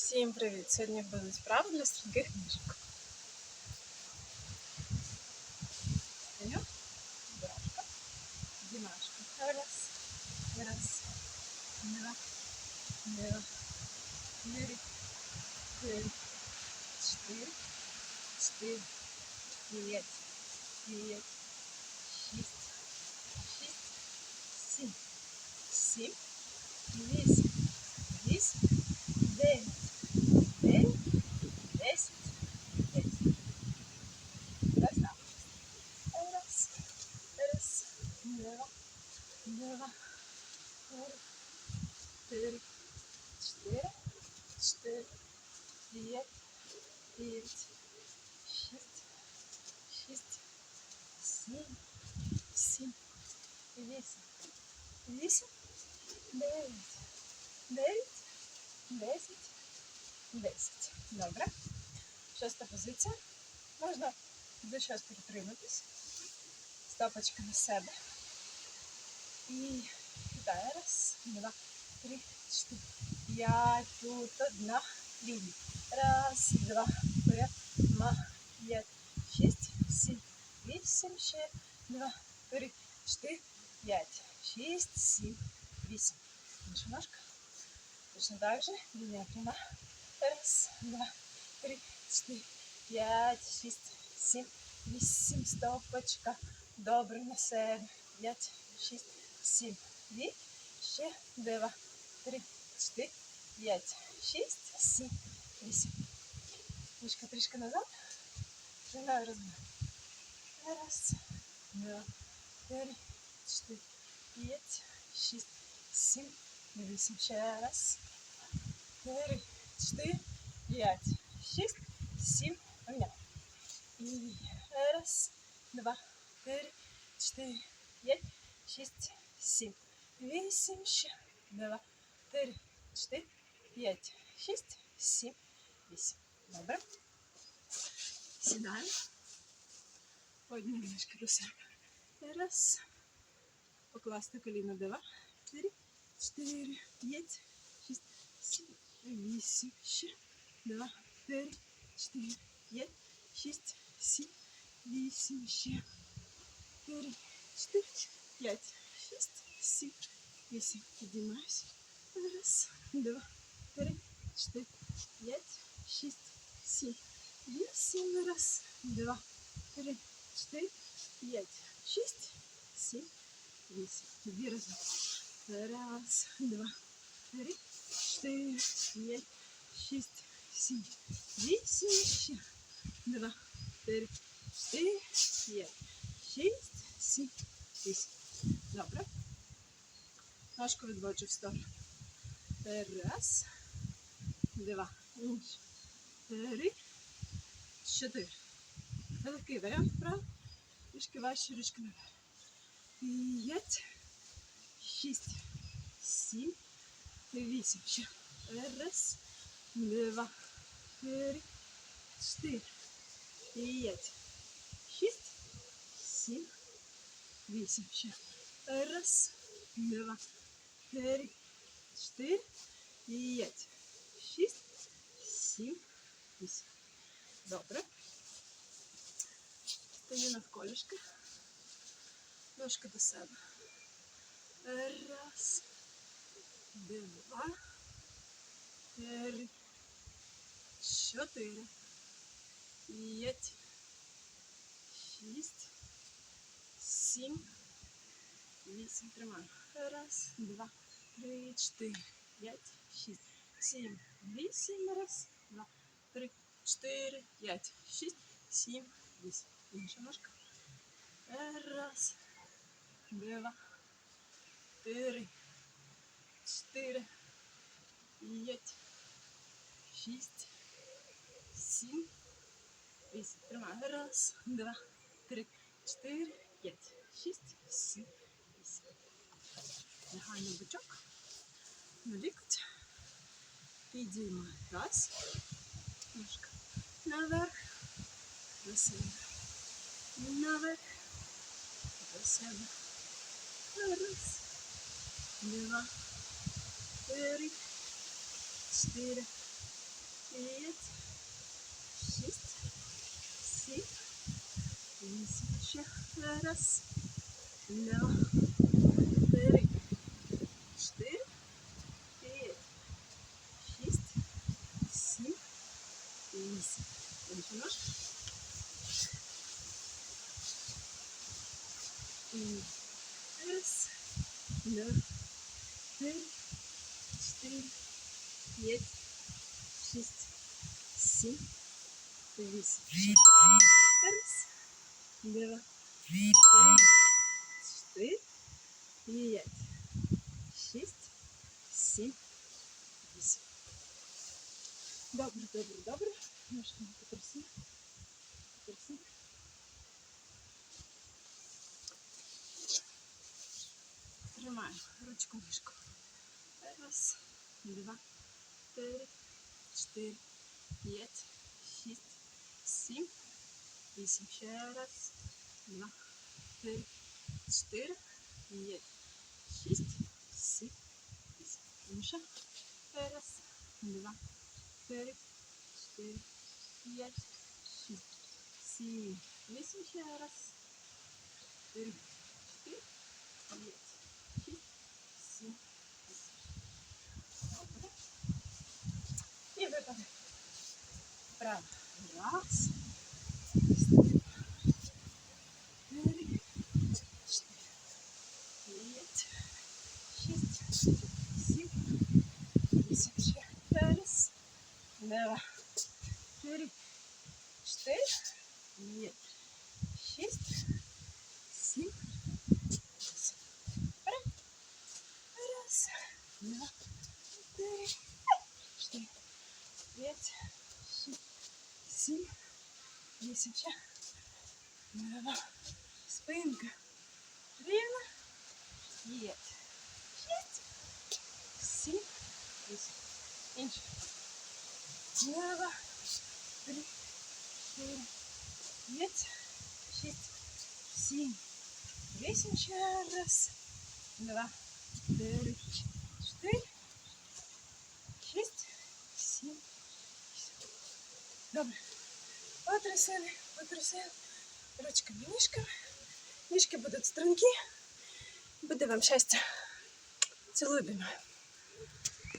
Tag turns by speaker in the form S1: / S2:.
S1: Всім привіт! Сьогодні будуть справи для струнких ніжок. Стою, дорожка, дімашка. Раз, раз, два, два, три, три, чотири, чотири, п'ять, п'ять, 4, 4, 4, 9, 9, 6, 6, 7, 7, 8, 8, 9, 9, 10, 10. Добре. Шоста позиція. Можна до час притриматись. Стопочка на себе. І зараз. два. три, чотири, п'ять. Тут одна лінія. Раз, два, три, ма, п'ять, шість, сім, вісім, ще два, три, чотири, п'ять, шість, сім, вісім. Інша ножка. Точно так же. Линия пряма. Раз, два, три, четыре, пять, шесть, семь, вісім. Стопочка. Добре на себе. П'ять, шість, сім. Дві. Ще два, три, чотири, п'ять, шість, сім, вісім. Ручка трішки назад. Жинаю розмір. Раз, два, три, чотири, п'ять, шість, сім, вісім. Ще раз. Три, чотири, п'ять, шість, сім. Поміняв. І раз, два, три, чотири, п'ять, шість, сім, вісім, ще два, три, чотири, п'ять, шість, сім, вісім. Добре. Сідаємо. Одні ніжки до себе. Раз. Покласти коліно. Два, три, чотири, п'ять, шість, сім, вісім, ще два, три, чотири, п'ять, шість, сім, вісім, ще три, чотири, п'ять, шість, сім, вісім. Підіймаюся. Раз, два, три, чотири, п'ять, шість, сім, вісім. Раз, два, три, чотири, п'ять, шість, сім, вісім. Тоді разом. Раз, два, три, чотири, п'ять, шість, сім, вісім, ще два, три, чотири, п'ять, шість, сім, вісім. Добре. Ножку відводжу в сторону. Раз, два, інш, три, чотири. Це такий варіант вправо. Трішки важче ручки наверх. П'ять, шість, сім, вісім. Ще. Раз, два, три, чотири, п'ять, шість, сім, вісім. Ще. Раз, два, три, чотири, п'ять, шість, сім, вісім. Добре. Стою навколішки. Ножки до себе. Раз, два, три, чотири, п'ять, шість, сім, вісім. Тримаю. Раз, два, Три, чотири, п'ять, шість, сім, вісім. Раз, два, три, чотири, п'ять, шість, сім, вісім. Інша ножка. Раз, два, три, чотири, п'ять, шість, сім, вісім. Тримаю. Раз, два, три, чотири, п'ять, шість, сім, вісім. Лягаю на бочок, на лікоть. Підіймаю. Раз. Ножка. Наверх. До себе. Наверх. До себе. Раз, два, три, чотири, п'ять, шість, сім, вісім. Ще раз, два, І раз, два, три, чотири, п'ять, шість, сім, вісім. Ще Раз, два, три, чотири, п'ять, шість, сім, вісім. Добре, добре, добре. Ножками потрясі. Тримаємо ручку мішку. Раз, два, три, чотири, п'ять, шість, сім, вісім. Ще раз, два, три, чотири, п'ять, шість, сім, вісім. Інша. Раз, два, три, чотири, п'ять, шість, сім, вісім. Ще раз. Три, чотири, п'ять, Право. Раз. Три, чотири, п'ять, шість, сім, вісім. Ще раз. Два, три, чотири, п'ять, шість, сім, вісім. Вперед. Раз, два, п'ять, шість, сім, вісім. Ще. Два. Спинка. Рівно. П'ять, шість, сім, вісім. Інше. Два, три, чотири, п'ять, шість, сім, вісім. Ще раз. Два, три, чотири, Добре. Потрясали, потрясали. Ручками, ніжками. Ніжки будуть стрункі. Буде вам щастя. Цілую, обіймаю.